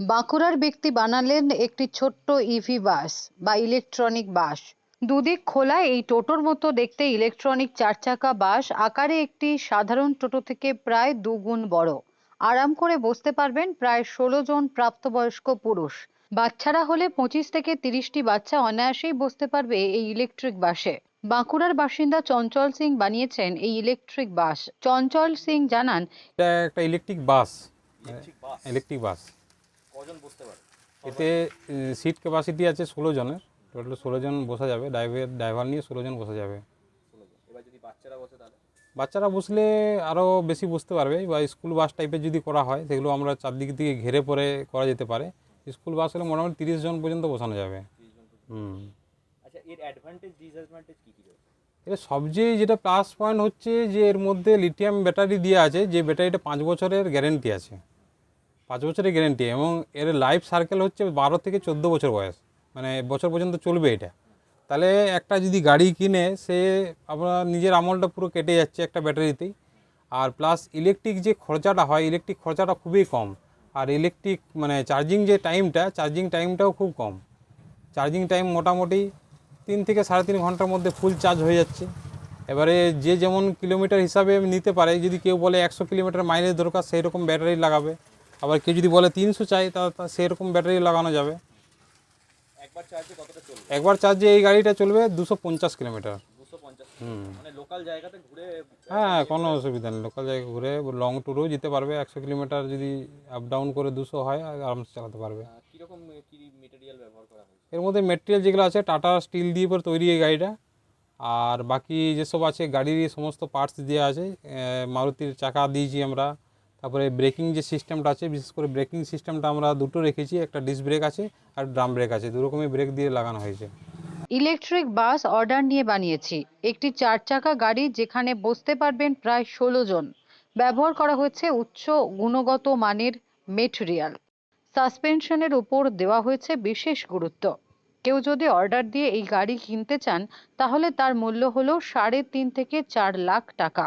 বাঁকুড়ার ব্যক্তি বানালেন একটি ছোট্ট ইভি বাস বা ইলেকট্রনিক বাস। দুদিক খোলা এই টোটোর মতো দেখতে ইলেকট্রনিক চার চাকা বাস। আকারে একটি সাধারণ টোটো থেকে প্রায় দুগুণ বড়। আরাম করে বসতে পারবেন প্রায় ষোলো জন প্রাপ্তবয়স্ক পুরুষ। বাচ্চারা হলে পঁচিশ থেকে তিরিশটি বাচ্চা অনায়াসেই বসতে পারবে এই ইলেকট্রিক বাসে। বাঁকুড়ার বাসিন্দা চঞ্চল সিং বানিয়েছেন এই ইলেকট্রিক বাস। চঞ্চল সিং জানান এটা একটা ইলেকট্রিক বাস। Electric bus. পারে? এতে সিট ক্যাপাসিটি আছে ষোলো জনের। টোটাল ষোলো জন বসা যাবে। ড্রাইভার ড্রাইভার নিয়ে ষোলো জন বসা যাবে। এবার যদি বাচ্চারা বসে তাহলে? বাচ্চারা বসলে আরও বেশি বসতে পারবে। বা স্কুল বাস টাইপের যদি করা হয় সেগুলো আমরা চারদিক থেকে ঘেরে পরে করা যেতে পারে। স্কুল বাস হলে মোটামুটি তিরিশ জন পর্যন্ত বসানো যাবে। হুম। আচ্ছা এর অ্যাডভান্টেজ ডিসঅ্যাডভান্টেজ কী কী এটা সবচেয়ে যেটা প্লাস পয়েন্ট হচ্ছে যে এর মধ্যে লিথিয়াম ব্যাটারি দেওয়া আছে যে ব্যাটারিটা পাঁচ বছরের গ্যারেন্টি আছে। পাঁচ বছরের গ্যারেন্টি এবং এর লাইফ সার্কেল হচ্ছে বারো থেকে চোদ্দ বছর বয়স। মানে বছর পর্যন্ত চলবে এটা। তাহলে একটা যদি গাড়ি কিনে, সে আপনার নিজের আমলটা পুরো কেটে যাচ্ছে একটা ব্যাটারিতেই। আর প্লাস ইলেকট্রিক যে খরচাটা হয় ইলেকট্রিক খরচাটা খুবই কম। আর ইলেকট্রিক মানে চার্জিং যে টাইমটা চার্জিং টাইমটাও খুব কম। চার্জিং টাইম মোটামুটি তিন থেকে সাড়ে তিন ঘণ্টার মধ্যে ফুল চার্জ হয়ে যাচ্ছে। এবারে যে যেমন কিলোমিটার হিসাবে নিতে পারে, যদি কেউ বলে একশো কিলোমিটার মাইলেজ দরকার সেই রকম ব্যাটারি লাগাবে। আবার কেউ যদি বলে তিনশো চাই তা সেই ব্যাটারি লাগানো যাবে। একবার চার্জে এই গাড়িটা চলবে দুশো পঞ্চাশ কিলোমিটার। মানে লোকাল ঘুরে হ্যাঁ কোনো অসুবিধা নেই। লোকাল জায়গায় ঘুরে লং ট্যুরেও যেতে পারবে। একশো কিলোমিটার যদি আপ ডাউন করে দুশো হয় আরামসে চালাতে পারবে। এর মধ্যে মেটেরিয়াল যেগুলো আছে টাটা স্টিল দিয়ে পর তৈরি এই গাড়িটা। আর বাকি যেসব আছে গাড়ির সমস্ত পার্টস দেওয়া আছে মারুতির চাকা দিয়েছি আমরা। তারপরে ব্রেকিং যে সিস্টেমটা আছে, বিশেষ করে ব্রেকিং সিস্টেমটা আমরা দুটো রেখেছি, একটা ডিস্ক ব্রেক আছে আর ড্রাম ব্রেক আছে দু রকমের ব্রেক দিয়ে লাগানো হয়েছে। ইলেকট্রিক বাস অর্ডার নিয়ে বানিয়েছি, একটি চার চাকা গাড়ি যেখানে বসতে পারবেন প্রায় ষোলো জন। ব্যবহার করা হয়েছে উচ্চ গুণগত মানের মেটেরিয়াল সাসপেনশনের উপর দেওয়া হয়েছে বিশেষ গুরুত্ব। কেউ যদি অর্ডার দিয়ে এই গাড়ি কিনতে চান, তাহলে তার মূল্য হলো সাড়ে তিন থেকে চার লাখ টাকা।